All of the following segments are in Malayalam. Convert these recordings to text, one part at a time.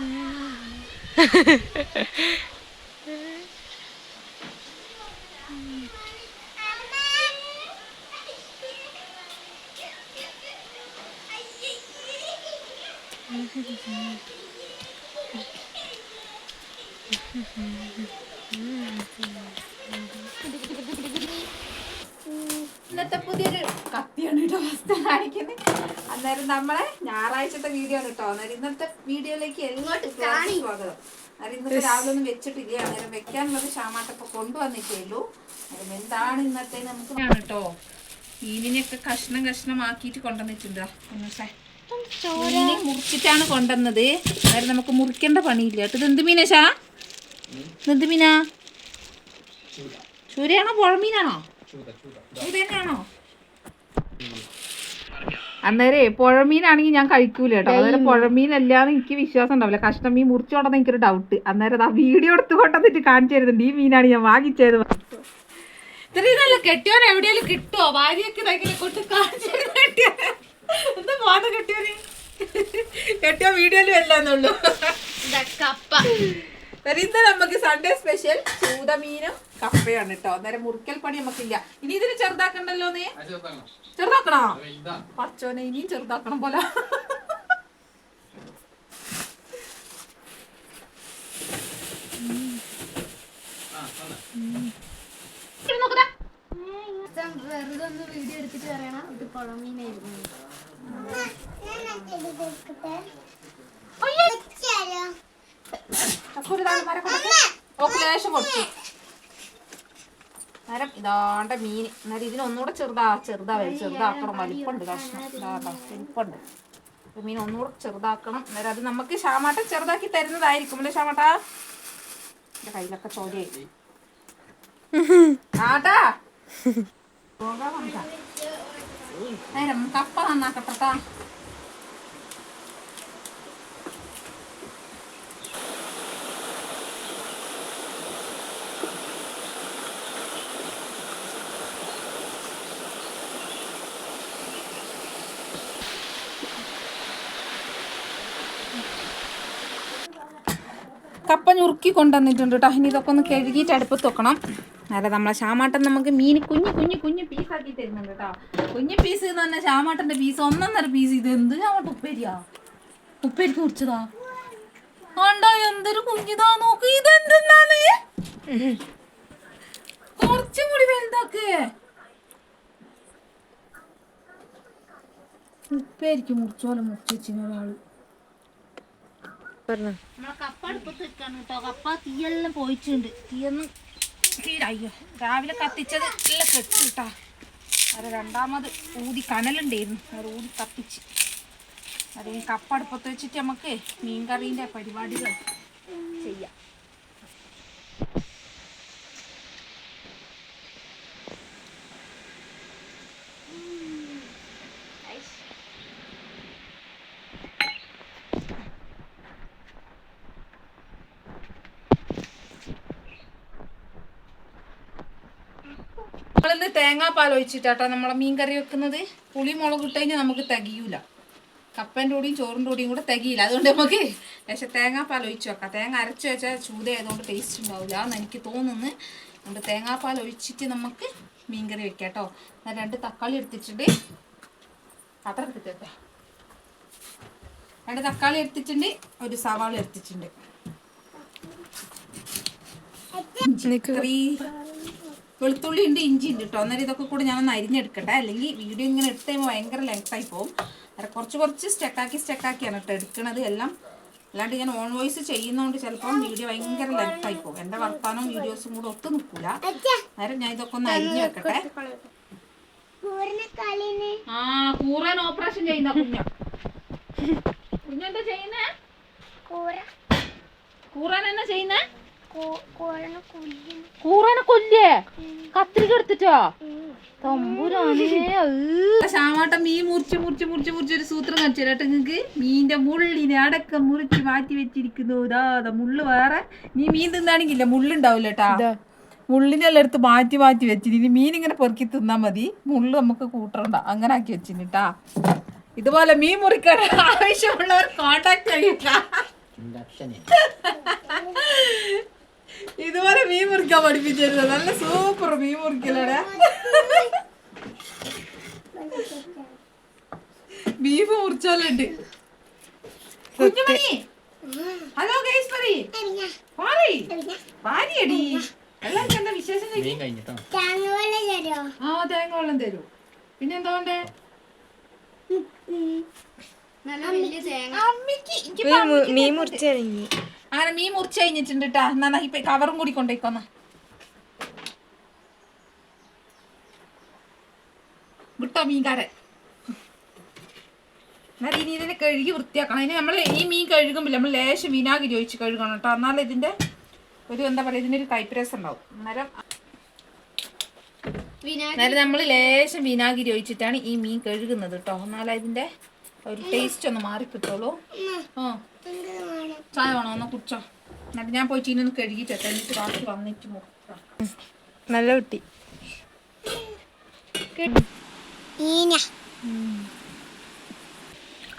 嗯嗯嗯嗯 ഞായറാഴ്ചത്തെ വീഡിയോ ആണ് കേട്ടോ. അന്നേരം ഇന്നത്തെ വീഡിയോയിലേക്ക് എല്ലാവർക്കും സ്വാഗതം. അന്നേരം ഇന്നത്തെ രാവിലെ ഒന്നും വെച്ചിട്ടില്ല. അന്നേരം വെക്കാനുള്ളത് ഷാമാട്ടപ്പൊ കൊണ്ടുവന്നിട്ടേ ഉള്ളൂ. അന്നേരം എന്താണ് ഇന്നത്തെ നമുക്ക് കേട്ടോ. മീനിനെയൊക്കെ കഷ്ണം കഷ്ണമാക്കിയിട്ട് കൊണ്ടുവന്നിട്ടുണ്ട്. മീനെ മുറിച്ചിട്ടാണ് കൊണ്ടുവന്നത്. അന്നേരം നമുക്ക് മുറിക്കേണ്ട പണിയില്ല കേട്ടോ. ഇത് എന്ത് മീനാ എന്ത് മീനാ? ചൂരയാണോ പുഴമീനാണോ? ചൂര തന്നെയാണോ അന്നേരേ പുഴമീനാണെങ്കിൽ ഞാൻ കഴിക്കൂല കേട്ടോ. അന്നേരം പുഴമീനല്ലാന്ന് എനിക്ക് വിശ്വാസം ഉണ്ടാവില്ല. കഷ്ണം മീൻ മുറിച്ചോണ്ടെന്ന് എനിക്കൊരു ഡൗട്ട് അന്നേരം ആ വീഡിയോ എടുത്ത് കൊണ്ടെന്നിട്ട് കാണിച്ചു തരുന്നുണ്ട്. ഈ മീനാണ് ഞാൻ വാങ്ങിച്ചത്. ഇത്രയും നല്ല കെട്ടിയവൻ എവിടെയെങ്കിലും കിട്ടുമോ ഭാര്യയൊക്കെ ഇതെങ്കിലും കൊണ്ട് കാണിച്ചു കെട്ടിയോനെ. എന്താ പാട്ട് കെട്ടിയോന്? കെട്ടിയോ വീഡിയോയിലും അല്ലാന്നുള്ളൂ കപ്പ. ഇന്ന് നമുക്ക് സൺഡേ സ്പെഷ്യൽ ചൂതമീനും കപ്പയാണ് കേട്ടോ. അന്നേരം മുറിക്കൽ പണി നമുക്കില്ല. ഇനി ഇതിന് ചെറുതാക്കണ്ടല്ലോ നീ ചെറുതാക്കണോ? പച്ചോനെ ഇനിയും ചെറുതാക്കണം പോലെ. വെറുതെ ഒന്ന് വീഡിയോ എടുത്തിട്ട് പറയണം. ഇത് പുഴമീനായിരുന്നു ലേശം കൊടുത്തു നേരം ഇതാണ്ട മീൻ. എന്നാലും ഇതിനൊന്നുകൂടെ ചെറുതാ ചെറുതാ വരും ചെറുതാക്കണം. വലിപ്പുണ്ട് കഷ്ണം. വലിപ്പുണ്ട്. അപ്പൊ മീൻ ഒന്നുകൂടെ ചെറുതാക്കണം. അന്നേരം അത് നമുക്ക് ഷാമാട്ട ചെറുതാക്കി തരുന്നതായിരിക്കും. അല്ലേ ഷാമാട്ട? എന്റെ കയ്യിലൊക്കെ ചോരയായി ആട്ടാ. കപ്പ നന്നാക്കട്ടെട്ടാ. കപ്പ ഞുറുക്കി കൊണ്ടുവന്നിട്ടുണ്ട് കേട്ടോ ഇനി ഇതൊക്കെ ഒന്ന് കഴുകിയിട്ട് അടുപ്പത്ത് വെക്കണം. അതെ നമ്മളെ ശ്യാമാട്ടൻ നമുക്ക് മീൻ കുഞ്ഞു കുഞ്ഞു കുഞ്ഞു പീസാക്കി തരുന്നുണ്ട് കേട്ടോ കുഞ്ഞു പീസ് എന്ന് പറഞ്ഞാൽ ശ്യാമാട്ടന്റെ പീസ് ഒന്നൊന്നര പീസ് ഇത് എന്ത് ശാമാട്ട ഉപ്പേരിയാ? ഉപ്പേരിക്ക് കുറിച്ചതാ? ആണ്ടോ എന്തൊരു കുഞ്ഞിതാ? നോക്ക് ഇതെന്തെന്നാണ്? കുറച്ചും കൂടി വലുതാക്ക്. ഉപ്പേരിക്ക് മുറിച്ചോലെ മുറിച്ച് വെച്ചിന് ഒരാൾ. നമ്മളെ കപ്പ അടുപ്പത്ത് വെക്കാണ് കേട്ടോ. കപ്പ തീയെല്ലാം പോയിട്ടുണ്ട്. തീയൊന്നും തീരായ്യോ രാവിലെ കത്തിച്ചത് എല്ലാം കെട്ടു കേട്ടാ. അത് രണ്ടാമത് ഊതി കനലുണ്ടായിരുന്നു. അത് ഊതി കത്തിച്ച്. അത് ഈ കപ്പ അടുപ്പത്ത് വെച്ചിട്ട് നമുക്ക് മീൻകറീന്റെ പരിപാടികൾ ചെയ്യാം. തേങ്ങാപ്പാൽ നമ്മളെ മീൻ കറി വെക്കുന്നത്. പുളി മുളക് ഇട്ട് കഴിഞ്ഞാൽ നമുക്ക് തികയൂല. കപ്പന്റെ കൂടിയും ചോറിന്റെ കൂടിയും കൂടെ തികയില്ല. അതുകൊണ്ട് നമുക്ക് പക്ഷെ തേങ്ങാപ്പാൽ ഒഴിച്ച് വെക്കാം. തേങ്ങ അരച്ച് വെച്ചാൽ ചൂത ആയതുകൊണ്ട് ടേസ്റ്റ് ഉണ്ടാവില്ല എന്ന് എനിക്ക് തോന്നുന്നു. അതുകൊണ്ട് തേങ്ങാപ്പാൽ ഒഴിച്ചിട്ട് നമുക്ക് മീൻ കറി വെക്കാം കേട്ടോ. ഞാൻ രണ്ട് തക്കാളി എടുത്തിട്ടുണ്ട്. പത്രം എടുത്തിട്ടെ രണ്ട് തക്കാളി എടുത്തിട്ടുണ്ട്. ഒരു സവാള എടുത്തിട്ടുണ്ട്. വെളുത്തുള്ളി ഉണ്ട് ഇഞ്ചി ഉണ്ട് കേട്ടോ അന്നേരം ഇതൊക്കെ കൂടെ ഞാനൊന്ന് അരിഞ്ഞെടുക്കട്ടെ. അല്ലെങ്കിൽ വീഡിയോ ഇങ്ങനെ എടുത്ത് കഴിയുമ്പോൾ ഭയങ്കര ലെങ്ത് ആയി പോകും അന്നേരം കുറച്ച് കുറച്ച് സ്റ്റെക്കാക്കി സ്റ്റെക്കാക്കിയാണ് കേട്ടോ എടുക്കണത് എല്ലാം. അല്ലാണ്ട് ഞാൻ ഓൺ വോയിസ് ചെയ്യുന്നതുകൊണ്ട് ചിലപ്പം വീഡിയോ ഭയങ്കര ലെങ്ത് ആയി പോകും എന്റെ വർത്താനവും വീഡിയോസും കൂടെ ഒത്തു നിൽക്കൂല അന്നേരം ഞാൻ ഇതൊക്കെ ഒന്ന് അരിഞ്ഞു വെക്കട്ടെ. ആ കൂറാൻ ഓപ്പറേഷൻ ചെയ്യുന്ന കുഞ്ഞ. കുഞ്ഞെന്താ ചെയ്യുന്നേ? കൂറാൻ എന്നാ ചെയ്യുന്നേ? കൂറാനെ കൊല്ലേ? കത്രിക എടുത്തിട്ടോ? തമ്പുരാനേ ശ്യാമാട്ടം മീൻ മുറിച്ച് മുറിച്ച് മുറിച്ച് മുറിച്ച് ഒരു സൂത്രം കാണിച്ചു കേട്ടോ നിങ്ങക്ക് മീന്റെ മുള്ളിനെ അടക്കം മുറിച്ച് മാറ്റി വെച്ചിരിക്കുന്നു. ഇതാ ദാ മുള്ള് വേറെ. നീ മീൻ തിന്നാണെങ്കില്ല മുള്ളുണ്ടാവില്ല കേട്ടാ മുള്ളിനെല്ലാം എടുത്ത് മാറ്റി മാറ്റി വെച്ചിന്. ഇനി മീൻ ഇങ്ങനെ പെറുക്കി തിന്നാ മതി. മുള്ള് നമുക്ക് കൂട്ടണ്ട. അങ്ങനെ ആക്കി വെച്ചിന് ട്ടാ. ഇതുപോലെ മീൻ മുറിക്കാൻ ആവശ്യമുള്ളവർ കോണ്ടാക്ട് ചെയ്യട്ടാ ഇതുപോലെ മീൻ മുറിക്കാൻ പഠിപ്പിച്ചിരുന്നു നല്ല സൂപ്പർ മീൻ മുറിക്കലടെ ബീഫ് മുറിച്ചാലുണ്ട്. കുഞ്ഞുമണി. ഹലോ ഗൈസ് എല്ലാവർക്കും എന്താ വിശേഷം ആ തേങ്ങ വെള്ളം തരൂ. പിന്നെ എന്താ വേണ്ടേ? മീൻ മുറിച്ചിറങ്ങി. അങ്ങനെ മീൻ മുറിച്ച് കഴിഞ്ഞിട്ടുണ്ട് കേട്ടാ എന്നാ ഇപ്പൊ കവറും കൂടി കൊണ്ടേക്കോന്ന വിട്ടോ മീൻകാരൻ. എന്നാൽ ഇനി ഇതിനെ കഴുകി വൃത്തിയാക്കണം. അതിന് നമ്മൾ ഈ മീൻ കഴുകുമ്പോൾ നമ്മൾ ലേശം വിനാഗിരി ഒഴിച്ച് കഴുകണം കേട്ടോ എന്നാലും ഇതിന്റെ ഒരു എന്താ പറയുക ഇതിനൊരു കൈപ്രസ് ഉണ്ടാവും. അന്നേരം അന്നേരം നമ്മൾ ലേശം വിനാഗിരി ഒഴിച്ചിട്ടാണ് ഈ മീൻ കഴുകുന്നത് കേട്ടോ എന്നാലും ഇതിന്റെ ഒരു ടേസ്റ്റ് ഒന്ന് മാറി കിട്ടുള്ളൂ. ആ. ചായ വേണോ? ഒന്ന് കുടിച്ചോ. എന്നിട്ട് ഞാൻ പോയി ചീനൊന്ന് ഒന്ന് കഴുകിയിട്ട് എന്നിട്ട് ബാക്കി വന്നിട്ട് നല്ല കുട്ടി.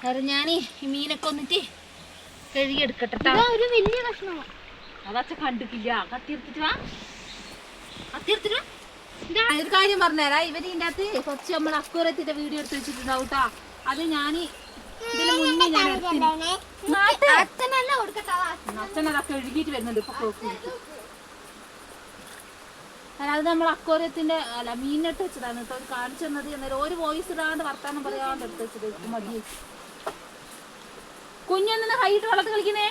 കാരണം ഞാൻ ഈ മീനൊക്കെ വന്നിട്ട് കഴുകിയെടുക്കട്ടെ ഇതാ ഒരു വലിയ കഷ്ണമാണ് അതച്ഛ കണ്ടിട്ടില്ല. കത്തിയെടുത്തിട്ട് വാ. കത്തിയെടുത്തിട്ട് ഇതാ, ഒരു കാര്യം പറഞ്ഞുതരാ. ഇവർ ഇതിന്റെ അകത്ത് കുറച്ച് നമ്മൾ അക്കൂറത്തിന്റെ വീഡിയോ എടുത്ത് വെച്ചിട്ടുണ്ടാവും കേട്ടോ അത് ഞാൻ ഇതിന് മുന്നേ ഞാൻ വരുന്നുണ്ട് ഇപ്പൊ അതായത് അത് നമ്മൾ അക്കോറിയത്തിന്റെ അല്ല മീനിട്ട് വെച്ചതാണ് കേട്ടോ. കാണിച്ചു തന്നത് എന്നാലും ഒരു വോയിസ് ഇടാണ്ട് വർത്താനം പറയാണ്ട് എടുത്ത് വെച്ചത്. മതി. കുഞ്ഞൊന്നിന് കൈയിട്ട് വളർത്ത് കളിക്കുന്നേ?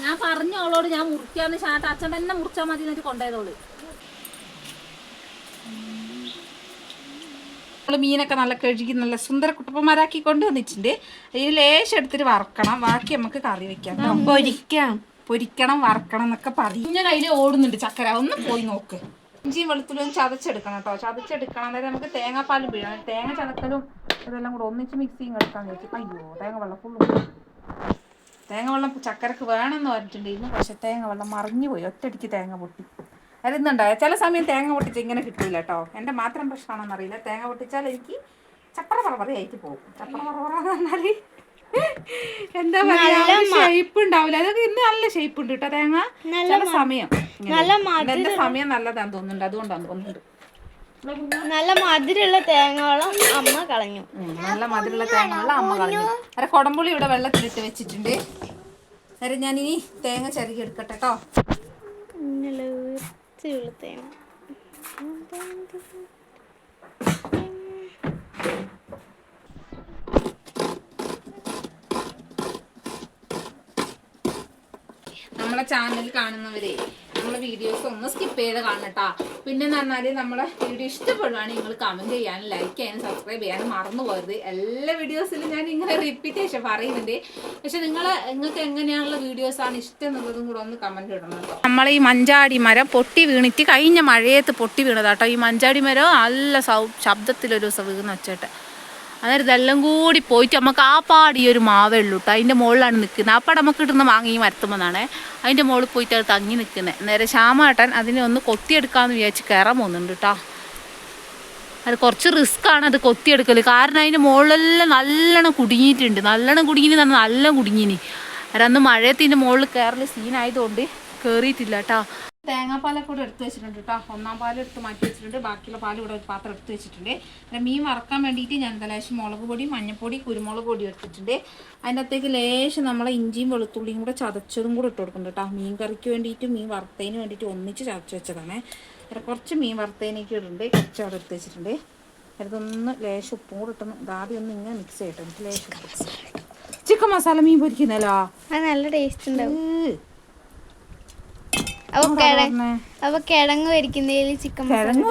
ഞാൻ പറഞ്ഞു അവളോട് ഞാൻ മുറിക്കാന്ന് ഷാട്ട് അച്ഛൻ തന്നെ മുറിച്ചാൽ മതി എന്നിട്ട് കൊണ്ടുപോയതോൾ. നമ്മൾ മീനൊക്കെ നല്ല കഴുകി നല്ല സുന്ദര കുട്ടപ്പന്മാരാക്കി കൊണ്ട് വന്നിട്ടുണ്ട്. ഇതിൽ ലേശം എടുത്തിട്ട് വറക്കണം. ബാക്കി നമുക്ക് കറി വെക്കാം പൊരിക്കാം. പൊരിക്കണം വറക്കണം എന്നൊക്കെ പറയും. ഞാൻ അതിൽ ഓടുന്നുണ്ട് ചക്കര. ഒന്ന് പോയി നോക്ക്. ഇഞ്ചിയും വെളുത്തുള്ളിയും ചതച്ചെടുക്കണം കേട്ടോ ചതച്ചെടുക്കണം. അതായത് നമുക്ക് തേങ്ങാപ്പാലും പിഴണം തേങ്ങ ചതക്കലും ഇതെല്ലാം കൂടെ ഒന്നിച്ച് മിക്സിങ് എടുക്കാൻ കഴിച്ചു അയ്യോ തേങ്ങ വെള്ളം ഫുള്ളും തേങ്ങ വെള്ളം ചക്കരക്ക് വേണമെന്ന് പറഞ്ഞിട്ടുണ്ടായിരുന്നു. പക്ഷെ തേങ്ങ വെള്ളം മറിഞ്ഞു പോയി. ഒറ്റയടിക്ക് തേങ്ങ പൊട്ടി. അരുന്നുണ്ടായ ചില സമയം തേങ്ങ പൊട്ടിച്ച് ഇങ്ങനെ കിട്ടില്ല കേട്ടോ എന്റെ മാത്രം പ്രശ്നമാണെന്ന് അറിയില്ല തേങ്ങ പൊട്ടിച്ചാൽ എനിക്ക് ചപ്പറ പറവറയായിട്ട് ആയിട്ട് പോകും. ചപ്പറ പറവറന്നാൽ എന്താ പറയാ ഷേപ്പ് ഉണ്ടാവില്ല. അതൊക്കെ ഇന്ന് നല്ല ഷേപ്പ് ഉണ്ട് കേട്ടോ തേങ്ങ. നല്ല സമയം. എന്റെ സമയം നല്ലതാന്ന് തോന്നുന്നുണ്ട്. അതുകൊണ്ടാന്ന് തോന്നുന്നുണ്ട്. നല്ല മധുരമുള്ള തേങ്ങകളും അമ്മ കളഞ്ഞു. നല്ല മധുരമുള്ള തേങ്ങകളും അമ്മ കളഞ്ഞു. അര കൊടമ്പുളി ഇവിടെ വെള്ളത്തിലിട്ട് വെച്ചിട്ടുണ്ട്. അന്നേരം ഞാനിനി തേങ്ങ ചരുകി എടുക്കട്ടെ കേട്ടോ വൃത്തിയുള്ള തേങ്ങ. നമ്മളെ ചാനൽ കാണുന്നവരെ നമ്മളെ വീഡിയോസ് ഒന്ന് സ്കിപ്പ് ചെയ്ത് കാണട്ടാ പിന്നെ എന്ന് പറഞ്ഞാൽ നമ്മളെ വീഡിയോ ഇഷ്ടപ്പെടുവാണെങ്കിൽ നിങ്ങൾ കമന്റ് ചെയ്യാനും ലൈക്ക് ചെയ്യാനും സബ്സ്ക്രൈബ് ചെയ്യാനും മറന്നു പോകരുത്. എല്ലാ വീഡിയോസിലും ഞാൻ ഇങ്ങനെ റിപ്പീറ്റേഷൻ പറയുന്നുണ്ട്. പക്ഷെ നിങ്ങൾ നിങ്ങൾക്ക് എങ്ങനെയാണുള്ള വീഡിയോസ് ആണ് ഇഷ്ടം എന്നുള്ളതും കൂടെ ഒന്ന് കമന്റ് ഇടണം കേട്ടോ നമ്മളെ ഈ മഞ്ചാടി മരം പൊട്ടി വീണിട്ട് കഴിഞ്ഞ മഴയത്ത് പൊട്ടി വീണതാട്ടോ ഈ മഞ്ചാടി മരം നല്ല ശബ്ദത്തിലൊരു ദിവസം വീണ് വെച്ചിട്ട്. അന്നേരം ഇതെല്ലാം കൂടി പോയിട്ട് നമുക്ക് ആ പാടി ഒരു മാവേ ഉള്ളൂ കേട്ടോ അതിന്റെ മുകളിലാണ് നിൽക്കുന്നത്. ആ പാട് നമുക്ക് കിട്ടുന്ന മാങ്ങ മരത്തുമെന്നാണ് അതിന്റെ മുകളിൽ പോയിട്ട് അത് തങ്ങി നിൽക്കുന്നത് നേരെ ശ്യാമാട്ടൻ അതിനെ ഒന്ന് കൊത്തിയെടുക്കാമെന്ന് വിചാരിച്ച് കയറാൻ പോകുന്നുണ്ട് കേട്ടോ അത് കുറച്ച് റിസ്ക് ആണ് അത് കൊത്തിയെടുക്കൽ കാരണം അതിന്റെ മുകളിലെല്ലാം നല്ലോണം കുടുങ്ങിയിട്ടുണ്ട്. നല്ലോണം കുടുങ്ങിന് നല്ല കുടുങ്ങിനി അവരന്ന് മഴയത്തിന്റെ മുകളിൽ കയറൽ സീനായതുകൊണ്ട് കയറിയിട്ടില്ല കേട്ടോ തേങ്ങാപ്പാലൊക്കെ കൂടെ എടുത്ത് വെച്ചിട്ടുണ്ട് കേട്ടോ ഒന്നാം പാൽ എടുത്ത് മാറ്റി വെച്ചിട്ടുണ്ട്. ബാക്കിയുള്ള പാൽ ഇവിടെ ഒരു പാത്രം എടുത്ത് വെച്ചിട്ടുണ്ട്. പിന്നെ മീൻ വറക്കാൻ വേണ്ടിയിട്ട് ഞാൻ ലേശം മുളക് പൊടി മഞ്ഞൾപ്പൊടി കുരുമുളക് പൊടി എടുത്തിട്ടുണ്ട്. അതിന്റെ അകത്തേക്ക് ലേശം നമ്മളെ ഇഞ്ചിയും വെളുത്തുള്ളിയും കൂടെ ചതച്ചതും കൂടെ ഇട്ട് കൊടുക്കുന്നുണ്ട് കേട്ടോ മീൻ കറിക്ക് വേണ്ടിയിട്ട് മീൻ വറുത്തതിന് വേണ്ടിയിട്ട് ഒന്നിച്ച് ചതച്ച് വെച്ചതാണ്. പിന്നെ കുറച്ച് മീൻ വറുത്തതിനേക്ക് ഇടുന്നുണ്ട് കുറച്ച് അവിടെ എടുത്ത് വെച്ചിട്ടുണ്ട്. ഇതൊന്ന് ലേശം ഉപ്പും കൂടെ ഇട്ടൊന്ന് ആദ്യം ഒന്ന് ഇങ്ങനെ മിക്സ് ചെയ്യട്ടെ. ലേശം ചിക്കൻ മസാല മീൻ പൊരിക്കുന്നല്ലോ അത് നല്ല ടേസ്റ്റ് ഉണ്ടാവും. അപ്പൊ കിഴങ്ങ് പൊരിക്കുന്നതിൽ ചിക്കൻ കിഴങ്ങ്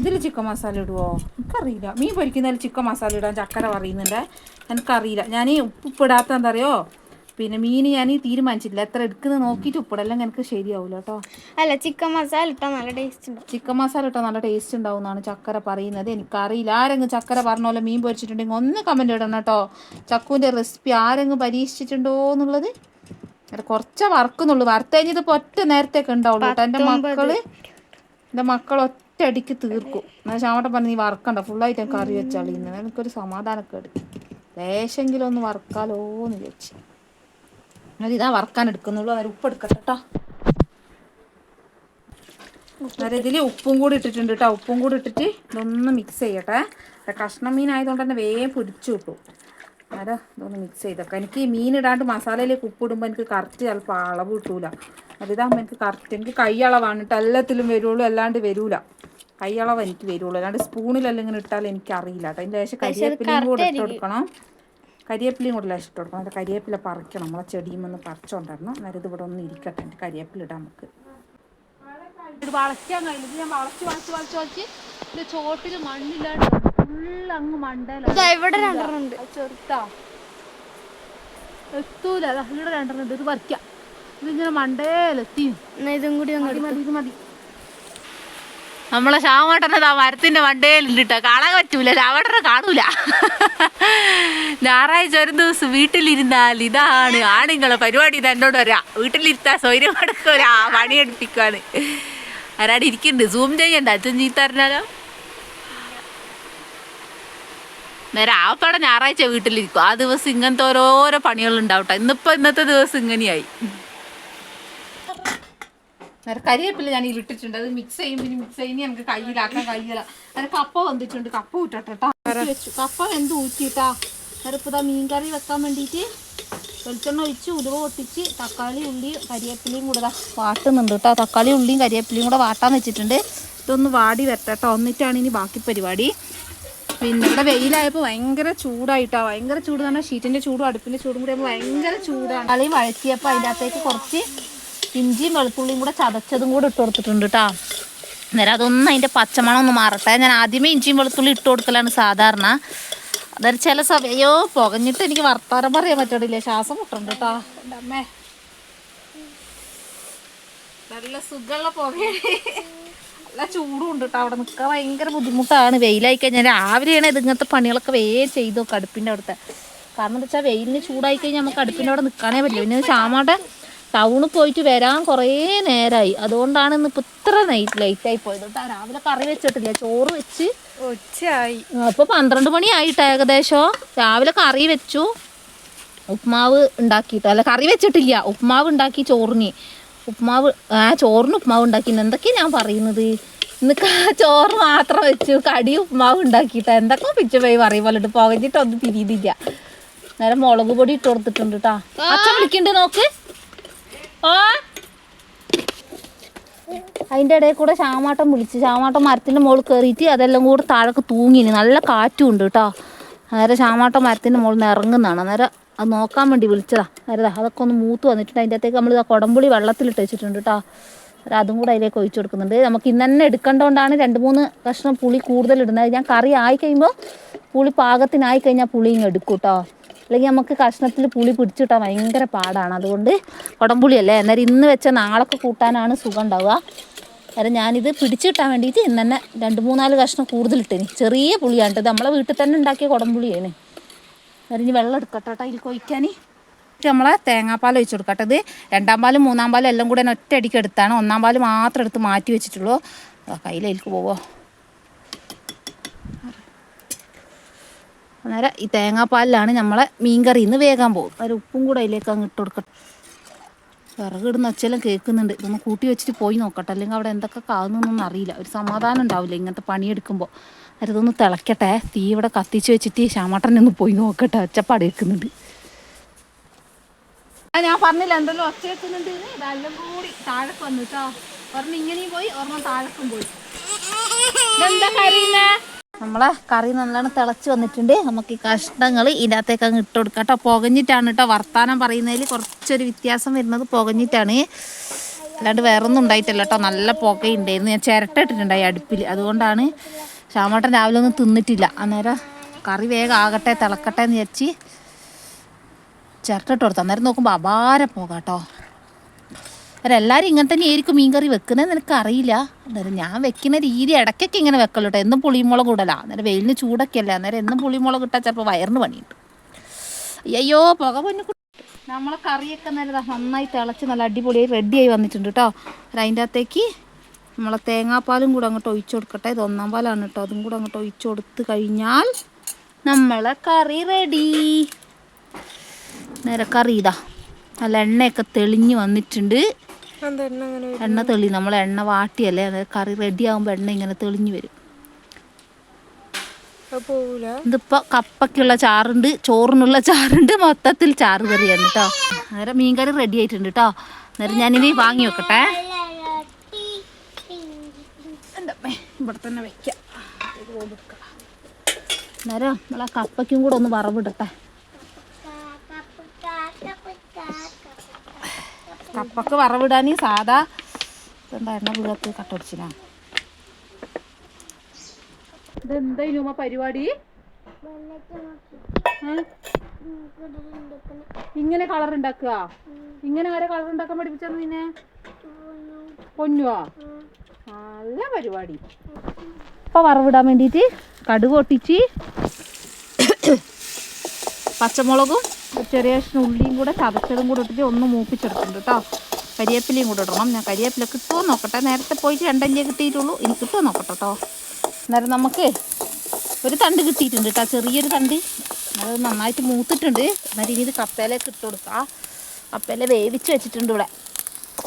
ഇതിൽ ചിക്കൻ മസാല ഇടുവോ? എനിക്കറിയില്ല. മീൻ പൊരിക്കുന്നതിൽ ചിക്കൻ മസാല ഇടാൻ ചക്കര പറയുന്നുണ്ട്. എനിക്കറിയില്ല. ഞാൻ ഉപ്പിടാത്ത എന്താ അറിയോ പിന്നെ മീൻ ഞാൻ തീരുമാനിച്ചില്ല എത്ര എടുക്കുന്നത് നോക്കിട്ട് ഉപ്പിടെല്ലാം എനിക്ക് ശരിയാവില്ല കേട്ടോ. അല്ല ചിക്കൻ മസാല ഇട്ടാൽ നല്ല ടേസ്റ്റ് ഉണ്ടാവും. ചിക്കൻ മസാല ഇട്ടാൽ നല്ല ടേസ്റ്റ് ഉണ്ടാവും എന്നാണ് ചക്കര പറയുന്നത്. എനിക്കറിയില്ല. ആരെങ്കിലും ചക്കര പറഞ്ഞ പോലെ മീൻ പൊരിച്ചിട്ടുണ്ടെങ്കിൽ ഒന്ന് കമന്റ് ഇടണം കേട്ടോ. ചക്കുവിന്റെ റെസിപ്പി ആരെങ്കിലും പരീക്ഷിച്ചിട്ടുണ്ടോ എന്നുള്ളത്? കുറച്ചേ വറക്കുന്നുള്ളൂ. വറുത്ത് കഴിഞ്ഞത് ഇപ്പോൾ ഒറ്റ നേരത്തേക്ക് ഉണ്ടാവുള്ളൂ കേട്ടോ എന്റെ മക്കൾ എന്റെ മക്കൾ ഒറ്റ ഒറ്റയടിക്ക് തീർക്കും. എന്നാൽ ശ്യാമട്ടൻ പറഞ്ഞു നീ വറക്കണ്ട ഫുള്ളായിട്ട് കറി വെച്ചാളി ഇന്ന് എനിക്കൊരു സമാധാനക്കേട് ലേശെങ്കിലും ഒന്ന് വറക്കാലോ എന്ന് വിചാരിച്ചു. ഇതാ വർക്കാൻ എടുക്കുന്നുള്ളൂ. അവർ ഉപ്പ് എടുക്കട്ടെ കേട്ടോ ഇതിൽ ഉപ്പും കൂടി ഇട്ടിട്ടുണ്ട് കേട്ടോ ഉപ്പും കൂടി ഇട്ടിട്ട് ഇതൊന്ന് മിക്സ് ചെയ്യട്ടെ. കഷ്ണം മീൻ ആയതുകൊണ്ട് തന്നെ വേഗം പിടിച്ചു കിട്ടും. അന്നേരം ഇതൊന്ന് മിക്സ് ചെയ്തൊക്കെ. എനിക്ക് ഈ മീൻ ഇടാണ്ട് മസാലയിലേക്ക് ഉപ്പ് ഇടുമ്പോൾ എനിക്ക് കറക്റ്റ് ചിലപ്പോൾ അളവ് കിട്ടൂല. അതിതാകുമ്പോൾ എനിക്ക് കറക്റ്റ് എനിക്ക് കൈ അളവാണ്. കേട്ടോ എല്ലാത്തിലും വരുള്ളൂ അല്ലാണ്ട് വരൂല. കൈയളവ് എനിക്ക് വരുള്ളൂ. അല്ലാണ്ട് സ്പൂണിലെല്ലാം ഇങ്ങനെ ഇട്ടാൽ എനിക്ക് അറിയില്ല കേട്ടോ അതിന്റെ ശേഷം കരിയേപ്പിലയും കൂടെ ഇട്ട് കൊടുക്കണം. കരിയേപ്പിലയും കൂടെ ലേശം ഇട്ട് കൊടുക്കണം. അതിന്റെ കരിയേപ്പില പറിക്കണം. നമ്മളെ ചെടിയും ഒന്ന് പറിച്ചുകൊണ്ടിരണം അന്നേരം ഇതിവിടെ ഇവിടെ ഒന്ന് ഇരിക്കട്ടെ. എന്റെ കരിയേപ്പില ഇടാം നമുക്ക്. ഇത് വളയ്ക്കാൻ ഇത് ഞാൻ വളച്ച് വളച്ച് വളച്ച് വളച്ച് ഇത് ചോട്ടിൽ മണ്ണില്ലാണ്ട് ഫുള്ള് അങ്ങ് മണ്ടയില ഇതാ ഇവിടെ രണ്ടെണ്ണം ഉണ്ട് ചെറുത്താ എത്തൂല. ഇവിടെ രണ്ടെണ്ണം ഉണ്ട് ഇത് പറിക്കാം. ഇതിങ്ങനെ മണ്ടേലെത്തി ഇതും കൂടി മതി മതി മതി. നമ്മളെ ശാമട്ടനത് ആ മരത്തിന്റെ മണ്ടയിലുണ്ട് കേട്ടോ കാണാൻ പറ്റൂല. ശാമട്ടനെ കാണൂല. ഞായറാഴ്ച ഒരു ദിവസം വീട്ടിലിരുന്നാൽ ഇതാണ് ആണുങ്ങളെ പരിപാടി ഇത് എന്നോട് വരാ വീട്ടിലിരുത്താ സ്വൈര്യം കൊടുക്കൂല പണിയെടുപ്പിക്കുവാണ്. ആരാടി ഇരിക്കുന്നുണ്ട് സൂം ചെയ്യണ്ട. അച്ഛൻ ചീത്ത നേരെ ആപ്പടെ ഞായറാഴ്ച വീട്ടിലിരിക്കും. ആ ദിവസം ഇങ്ങനത്തെ ഓരോരോ പണികളുണ്ടാവട്ടെ. ഇന്നിപ്പോ ഇന്നത്തെ ദിവസം ഇങ്ങനെയായി. നേരെ കരിവേപ്പില ഞാൻ ഇരുട്ടിട്ടുണ്ട് അത് മിക്സ് ചെയ്യുമ്പോൾ പിന്നെ മിക്സ് ചെയ്യുന്ന നമുക്ക് കയ്യിലാക്കാൻ കഴിയില്ല നേരെ കപ്പ വന്നിട്ടുണ്ട്. കപ്പ വെച്ചു. കപ്പ എന്ത് ഊറ്റിട്ടാ നേരപ്പതാ മീൻ കറി വെക്കാൻ വേണ്ടിയിട്ട് വെളിച്ചെണ്ണ ഒഴിച്ച് ഉലുവ പൊട്ടിച്ച് തക്കാളി ഉള്ളി കരിയേപ്പിലയും കൂടെ വാട്ടുന്നുണ്ട് കേട്ടോ തക്കാളി ഉള്ളിയും കരിയേപ്പിലയും കൂടെ വാട്ടാൻ വെച്ചിട്ടുണ്ട്. ഇതൊന്ന് വാടി വരട്ടെ കേട്ടോ എന്നിട്ടാണ് ഇനി ബാക്കി പരിപാടി. പിന്നെ ഇവിടെ വെയിലായപ്പോൾ ഭയങ്കര ചൂടായിട്ടാ. ഭയങ്കര ചൂട് എന്ന് പറഞ്ഞാൽ ഷീറ്റിന്റെ ചൂടും അടുപ്പിന്റെ ചൂടും കൂടി ആകുമ്പോൾ ഭയങ്കര ചൂടാണ് കളി വഴറ്റിയപ്പോൾ അതിന്റെ അകത്തേക്ക് കുറച്ച് ഇഞ്ചിയും വെളുത്തുള്ളിയും കൂടെ ചതച്ചതും കൂടെ ഇട്ട് കൊടുത്തിട്ടുണ്ട് കേട്ടോ അന്നേരം അതൊന്നും അതിന്റെ പച്ചമണം ഒന്ന് മാറട്ടെ. ഞാൻ ആദ്യമേ ഇഞ്ചിയും വെളുത്തുള്ളി ഇട്ട് കൊടുക്കലാണ് സാധാരണ. അതായത് ചില സമയോ പുകഞ്ഞിട്ട് എനിക്ക് വർത്താനം പറയാൻ പറ്റണില്ല. ശ്വാസം മുട്ടുണ്ട് കേട്ടോ അമ്മേ. നല്ല സുഖമുള്ള പുകയാണ്. നല്ല ചൂടും ഉണ്ട് കേട്ടോ അവിടെ നിൽക്കാൻ ഭയങ്കര ബുദ്ധിമുട്ടാണ്. വെയിലായി കഴിഞ്ഞാൽ രാവിലെയാണ് ഇത് ഇങ്ങനത്തെ പണികളൊക്കെ വേഗം ചെയ്തു കടുപ്പിന്റെ അടുപ്പിന്റെ അവിടുത്തെ. കാരണം എന്താ വെച്ചാൽ വെയിലിന് ചൂടായി കഴിഞ്ഞാൽ നമുക്ക് അടുപ്പിന്റെ അവിടെ നിൽക്കാനേ പറ്റില്ല. പിന്നെ ചാമാടെ ടൗണിൽ പോയിട്ട് വരാൻ കുറേ നേരമായി അതുകൊണ്ടാണ് ഇന്ന് ഇപ്പം ഇത്ര നൈറ്റ് ലൈറ്റായി പോയത്. കേട്ടോ രാവിലെ കറി വെച്ചിട്ടില്ല. ചോറ് വെച്ച് ഉച്ചയായി അപ്പോൾ പന്ത്രണ്ട് മണി ആയിട്ട് ഏകദേശം. രാവിലെ കറി വെച്ചു. ഉപ്മാവ് ഉണ്ടാക്കിയിട്ട്? അല്ല കറി വെച്ചിട്ടില്ല. ഉപ്മാവ് ഉണ്ടാക്കി ചോറിന്. ഉപ്മാവ് ആ ചോറിന് ഉപ്മാവ് ഉണ്ടാക്കി എന്തൊക്കെയാ ഞാൻ പറയുന്നത്? ഇന്ന് ആ ചോറ് മാത്രം വെച്ചു. കടി ഉപ്മാവ് ഉണ്ടാക്കിയിട്ട്. എന്തൊക്കെ പിച്ചു പോയി പറയും. പോലെ ഒന്നും തിരിയില്ല നേരെ മുളക് പൊടി ഇട്ട് കൊടുത്തിട്ടുണ്ട് കേട്ടാ അച്ഛൻ വിളിക്കണ്ട് നോക്ക്. ഓ അതിന്റെ ഇടയിൽ കൂടെ ശാമാട്ടം വിളിച്ച്. ശാമാട്ടം മരത്തിന്റെ മുകളിൽ കയറിയിട്ട് അതെല്ലാം കൂടെ താഴേക്ക് തൂങ്ങിന് നല്ല കാറ്റും ഉണ്ട് കേട്ടോ അന്നേരം ശാമാട്ടം മരത്തിന്റെ മുകളിൽ നിന്ന് ഇറങ്ങുന്നതാണ്. അന്നേരം അത് നോക്കാൻ വേണ്ടി വിളിച്ചതാ. അരതാ അതൊക്കെ ഒന്ന് മൂത്ത് വന്നിട്ടുണ്ട്. അതിന്റെ അകത്തേക്ക് നമ്മൾ കുടംപുളി വെള്ളത്തിലിട്ട് വെച്ചിട്ടുണ്ട് കേട്ടോ അതും കൂടെ അതിലേക്ക് ഒഴിച്ചു കൊടുക്കുന്നുണ്ട്. നമുക്ക് ഇന്ന് തന്നെ എടുക്കേണ്ടതുകൊണ്ടാണ് രണ്ട് മൂന്ന് കഷ്ണം പുളി കൂടുതൽ ഇടുന്നത്. ഞാൻ കറി ആയി കഴിയുമ്പോൾ പുളി പാകത്തിനായി കഴിഞ്ഞാൽ പുളി ഇങ്ങ് എടുക്കും കേട്ടോ അല്ലെങ്കിൽ നമുക്ക് കഷ്ണത്തിൽ പുളി പിടിച്ചിട്ടാൽ ഭയങ്കര പാടാണ്. അതുകൊണ്ട് കുടംപുളിയല്ലേ? അന്നേരം ഇന്ന് വെച്ച നാളൊക്കെ കൂട്ടാനാണ് സുഖം ഉണ്ടാവുക. അന്നേരം ഞാനിത് പിടിച്ചിട്ടാൻ വേണ്ടിയിട്ട് ഇന്ന് തന്നെ രണ്ട് മൂന്നാൽ കഷ്ണം കൂടുതലിട്ടേന് ചെറിയ പുളിയാണ് കേട്ടോ നമ്മളെ വീട്ടിൽ തന്നെ ഉണ്ടാക്കിയ കുടംപുളിയാണ്. അന്നേരം വെള്ളം എടുക്കട്ടെ കേട്ടോ ഇതിൽ കൊയ്ക്കാൻ നമ്മളെ തേങ്ങാപ്പാൽ ഒഴിച്ച് കൊടുക്കട്ടെ. ഇത് രണ്ടാം പാലും മൂന്നാം പാലും എല്ലാം കൂടെ ഒറ്റ അടിക്ക് എടുത്താണ്. ഒന്നാം പാൽ മാത്രം എടുത്ത് മാറ്റി വെച്ചിട്ടുള്ളൂ. കയ്യിലേക്ക് പോവോ. അന്നേരം ഈ തേങ്ങാപ്പാലിലാണ് നമ്മളെ മീൻകറി ഇന്ന് വേഗം പോകും. അന്നേരം ഉപ്പും കൂടെ അതിലേക്ക് അങ്ങ് ഇട്ട് കൊടുക്കട്ടെ. വിറകിടുന്ന ഒച്ചെല്ലാം കേൾക്കുന്നുണ്ട്. ഇതൊന്ന് കൂട്ടി വെച്ചിട്ട് പോയി നോക്കട്ടെ. അല്ലെങ്കിൽ അവിടെ എന്തൊക്കെ കാണുന്നൊന്നും അറിയില്ല. ഒരു സമാധാനം ഉണ്ടാവില്ല ഇങ്ങനത്തെ പണിയെടുക്കുമ്പോൾ അന്നേരം തിളക്കട്ടെ. തിളയ്ക്കട്ടെ തീ ഇവിടെ കത്തിച്ച് വെച്ചിട്ട് ശ്യാമട്ടനെ ഒന്ന് പോയി നോക്കട്ടെ. ഒച്ചപ്പാട് വെക്കുന്നുണ്ട് ഞാൻ പറഞ്ഞില്ല എന്തെല്ലാം ഒച്ച വെക്കുന്നുണ്ട് ഇതെല്ലാം കൂടി താഴേക്ക് വന്നു കേട്ടോ. ഒരെണ്ണം ഇങ്ങനെയും പോയി ഒരെണ്ണം താഴേക്കും പോയി. കറിയുന്നേ നമ്മളെ കറി നല്ലോണം തിളച്ച് വന്നിട്ടുണ്ട്. നമുക്ക് ഈ കഷ്ണങ്ങൾ ഇതിനകത്തേക്ക് അങ്ങ് ഇട്ട് കൊടുക്കാം കേട്ടോ. പുകഞ്ഞിട്ടാണ് കേട്ടോ വർത്താനം പറയുന്നതിൽ കുറച്ചൊരു വ്യത്യാസം വരുന്നത് പുകഞ്ഞിട്ടാണ്. അല്ലാണ്ട് വേറൊന്നും ഉണ്ടായിട്ടില്ല കേട്ടോ. നല്ല പുകയുണ്ടായിരുന്നു ഞാൻ ചിരട്ട ഇട്ടിട്ടുണ്ടായി അടുപ്പിൽ അതുകൊണ്ടാണ് ശ്യാമട്ടൻ രാവിലെ ഒന്നും തിന്നിട്ടില്ല. അന്നേരം കറി വേഗം ആകട്ടെ തിളക്കട്ടെ എന്ന് വിചാരിച്ച് ചിരട്ട ഇട്ട് കൊടുത്തു. അന്നേരം നോക്കുമ്പോൾ അപാര പോകാം കേട്ടോ. അവരെല്ലാവരും ഇങ്ങനെ തന്നെ ആയിരിക്കും മീൻ കറി വെക്കുന്നത് നിനക്ക് അറിയില്ല അന്നേരം ഞാൻ വെക്കുന്ന രീതി ഇടയ്ക്കൊക്കെ ഇങ്ങനെ വെക്കല്ലോ കേട്ടോ എന്നും പുളിമുളക് ഇടല. അന്നേരം വെയിലിന് ചൂടൊക്കെ അല്ലേ? അന്നേരം എന്നും പുളിമുളക് ഇട്ടാൽ ചിലപ്പോൾ വയറിന് പണിയുണ്ട്. അയ്യോ പുക പൊന്നു നമ്മളെ കറിയൊക്കെ നല്ല നന്നായി തിളച്ച് നല്ല അടിപൊളിയായി റെഡിയായി വന്നിട്ടുണ്ട് കേട്ടോ. അതിന്റെ അകത്തേക്ക് നമ്മളെ തേങ്ങാപ്പാലും കൂടെ അങ്ങോട്ട് ഒഴിച്ചു കൊടുക്കട്ടെ. ഇത് ഒന്നാം പാലാണ് കേട്ടോ. അതും കൂടെ അങ്ങോട്ട് ഒഴിച്ചു കൊടുത്ത് കഴിഞ്ഞാൽ നമ്മളെ കറി റെഡി നേരെ കറി ഇതാ. നല്ല എണ്ണയൊക്കെ തെളിഞ്ഞ് വന്നിട്ടുണ്ട്. എണ്ണ തെളി നമ്മൾ എണ്ണ വാട്ടിയല്ലേ? അതായത് കറി റെഡി ആകുമ്പോൾ എണ്ണ ഇങ്ങനെ തെളിഞ്ഞു വരും. ഇതിപ്പോ കപ്പയ്ക്കുള്ള ചാറുണ്ട് ചോറിനുള്ള ചാറുണ്ട്. മൊത്തത്തിൽ ചാറ് കറിയാണ് കേട്ടോ. അന്നേരം മീൻകറി റെഡി ആയിട്ടുണ്ട് കേട്ടോ. അന്നേരം ഞാനിനി വാങ്ങി വെക്കട്ടെ എന്റെ അമ്മേ, ഇവിടെ തന്നെ വെക്കാം. കൊടുക്കാം. അന്നേരം നമ്മളെ കപ്പയ്ക്കും കൂടെ ഒന്ന് വറവിടട്ടെ. കപ്പക്ക് വറവിടാൻ സാധാ ഇതെന്താ എണ്ണ കട്ടടിച്ചിനാ ഇതെന്തായിരുന്നു ഉമ്മ പരിപാടി? ഇങ്ങനെ കളർ ഉണ്ടാക്കുക? ഇങ്ങനെ ആരെ കളർ ഉണ്ടാക്കാൻ പഠിപ്പിച്ചു നിന്നെ? പൊന്നുവാ. നല്ല പരിപാടി. ഇപ്പൊ വറവിടാൻ വേണ്ടിട്ട് കടുക് പൊട്ടിച്ച് പച്ചമുളകും ചെറിയ ഉള്ളിയും കൂടെ ചതച്ചതും കൂടെ ഇട്ടിട്ട് ഒന്ന് മൂപ്പിച്ചെടുക്കുന്നുണ്ട് കേട്ടോ. കരിയേപ്പിലയും കൂടെ ഇടണം. ഞാൻ കരിയേപ്പില കിട്ടുമോ നോക്കട്ടെ. നേരത്തെ പോയിട്ട് രണ്ടല്ലേ കിട്ടിയിട്ടുള്ളൂ. ഇനി കിട്ടുമോ നോക്കട്ടെ കേട്ടോ. അന്നേരം നമുക്ക് ഒരു തണ്ട് കിട്ടിയിട്ടുണ്ട് കേട്ടോ. ചെറിയൊരു തണ്ട്. അത് നന്നായിട്ട് മൂത്തിട്ടുണ്ട്. അന്നേരം ഇനി ഇത് കപ്പയിലേക്ക് ഇട്ട് കൊടുക്കാം. കപ്പയില വേവിച്ച് വെച്ചിട്ടുണ്ട് ഇവിടെ.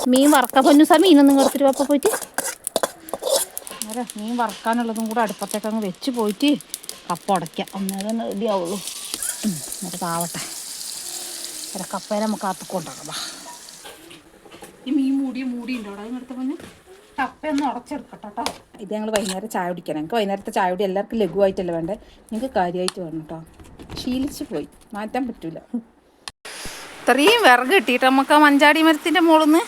മീൻ വറക്കാൻ പൊന്നുസാ മീനൊന്നും കൊടുത്തിട്ട് വാപ്പ പോയിട്ട്. അതെ മീൻ വറക്കാനുള്ളതും കൂടെ അടുപ്പത്തേക്ക് അങ്ങ് വെച്ച് പോയിട്ട് കപ്പ ഉടയ്ക്കാം. അന്നേരം റെഡി ആവുള്ളൂ. ഉം, എന്നിട്ട് താവട്ടെ അല്ല കപ്പേനെ നമുക്ക് അകത്തുകൊണ്ടാക്കാം ഈ മീൻ മൂടിയ മൂടി ഉണ്ടോ അവിടെ? അതിനടുത്ത് പൊന്ന്. കപ്പയൊന്ന് ഉടച്ചെടുക്കട്ടോ കേട്ടോ. ഇത് ഞങ്ങൾ വൈകുന്നേരം ചായ കുടിക്കണം ഞങ്ങൾക്ക് വൈകുന്നേരത്തെ ചായ കുടി എല്ലാവർക്കും ലഘുവായിട്ടല്ലേ വേണ്ടേ? നിങ്ങൾക്ക് കാര്യമായിട്ട് വേണം കേട്ടോ. ശീലിച്ച് പോയി. മാറ്റാൻ പറ്റൂല. ഇത്രയും വിറക് കിട്ടിയിട്ട് നമുക്ക് ആ മഞ്ചാടി മരത്തിന്റെ മുകളിൽ നിന്ന്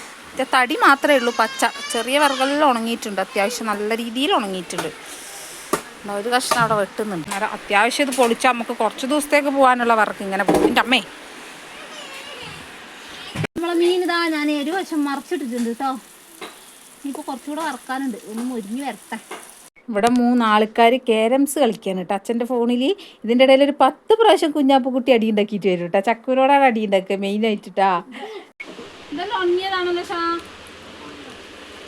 തടി മാത്രമേ ഉള്ളൂ. പച്ച ചെറിയ വറുകളിൽ ഉണങ്ങിയിട്ടുണ്ട്. അത്യാവശ്യം നല്ല രീതിയിൽ ഉണങ്ങിയിട്ടുണ്ട്. ഒരു കഷ്ണം അവിടെ വെട്ടുന്നുണ്ട്. അന്നേരം അത്യാവശ്യം ഇത് പൊളിച്ചാൽ നമുക്ക് കുറച്ച് ദിവസത്തേക്ക് പോകാനുള്ള വർക്ക് ഇങ്ങനെ പോകും. എന്റെ അമ്മേ. നമ്മളെ മീൻ ഇതാ ഞാൻ ഒരു വശം മറച്ചിട്ടിട്ടുണ്ട് കേട്ടോ. ഇനിയിപ്പോൾ കുറച്ചുകൂടെ വറക്കാനുണ്ട്. ഒന്ന് മുരിഞ്ഞ് വരട്ടെ. ഇവിടെ മൂന്നാൾക്കാർ കേരംസ് കളിക്കാണ് കേട്ടോ. അച്ഛന്റെ ഫോണിൽ ഇതിന്റെ ഇടയിൽ ഒരു പത്ത് പ്രാവശ്യം കുഞ്ഞാപ്പുക്കുട്ടി അടി ഉണ്ടാക്കിയിട്ട് വരും കേട്ടോ. ചക്കൂരോടാണ് അടി ഉണ്ടാക്കുക മെയിൻ ആയിട്ടാ ഇതെല്ലാം ഉണങ്ങിയതാണല്ലോ ഷാ.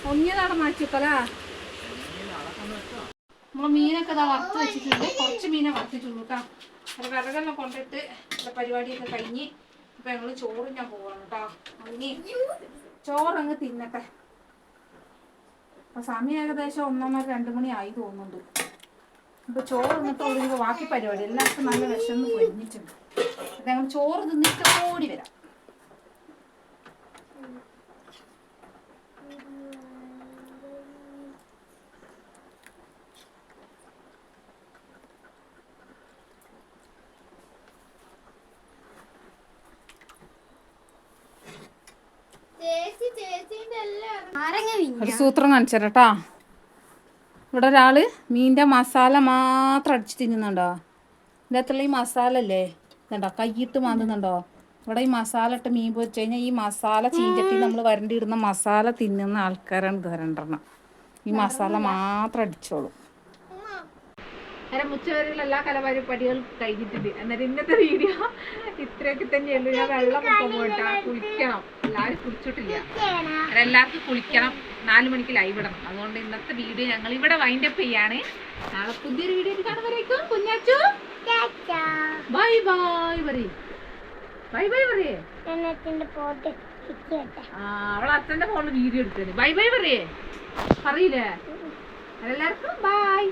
ഉണങ്ങിയതാണ് മാറ്റിക്കലാ നമ്മൾ മീനൊക്കെ ഇതാ വറുത്ത് വെച്ചിട്ടുണ്ട്. കുറച്ച് മീനെ വറുത്തിട്ടുള്ളൂ കേട്ടോ അത് വിറകെല്ലാം കൊണ്ടിട്ട് പരിപാടിയൊക്കെ കഴിഞ്ഞ് ഇപ്പം ഞങ്ങൾ ചോറ് ഞാൻ പോവാണ് കേട്ടോ അതിന് ചോറങ്ങ് തിന്നട്ടെ. അപ്പൊ സമയം ഏകദേശം ഒന്നൊന്നര രണ്ട് ആയി തോന്നുന്നുണ്ട്. ഇപ്പൊ ചോറ് തിന്നിട്ട് ഒതുങ്ങുമ്പോൾ ബാക്കി പരിപാടി. എല്ലാവർക്കും നല്ല വിശന്ന് പൊരിഞ്ഞിട്ടുണ്ട്. ഞങ്ങൾ ചോറ് തിന്നിട്ട് ഓടി വരാം. ഒരു സൂത്രം കാണിച്ചു കേട്ടാ ഇവിടെ ഒരാൾ മീന്റെ മസാല മാത്രം അടിച്ച് തിന്നുന്നുണ്ടോ? ഇതിന്റെ അകത്തുള്ള ഈ മസാല അല്ലേ? ഇതുണ്ടോ? കയ്യിട്ട് മാന്തുന്നുണ്ടോ? ഇവിടെ ഈ മസാല ഇട്ട് മീൻ പൊരിച്ചു കഴിഞ്ഞാൽ ഈ മസാല ചീഞ്ചട്ടി നമ്മൾ വരണ്ടിടുന്ന മസാല തിന്നുന്ന ആൾക്കാരാണ് ഇത് വരണ്ടെണ്ണം ഈ മസാല മാത്രം അടിച്ചോളൂ. നേരം ഉച്ചവരെയുള്ള എല്ലാ കലപരിപാടികളും കഴിഞ്ഞിട്ടുണ്ട് എന്നിട്ട് ഇന്നത്തെ വീഡിയോ ഇത്രയൊക്കെ തന്നെയുള്ളൂ ഞാൻ വെള്ളം പോകട്ടെ കുളിക്കണം. എല്ലാവരും കുളിച്ചിട്ടില്ല. എല്ലാവർക്കും കുളിക്കണം. നാല് മണിക്ക് ലൈവ് ഇടണം. അതുകൊണ്ട് ഇന്നത്തെ വീഡിയോ ഞങ്ങൾ ഇവിടെ വൈൻഡ് അപ്പ് ചെയ്യാണ്. നാളെ പുതിയൊരു വീഡിയോ കാണുമ്പോഴേക്കും. കുഞ്ഞാച്ചു? ബൈ ബൈ പറയും. ബൈ ബൈ പറയേ. അവളെ അച്ഛന്റെ ഫോണിൽ വീഡിയോ എടുത്തത്. ബൈ ബൈ പറയേ. പറയില്ലേ? എല്ലാവർക്കും ബൈ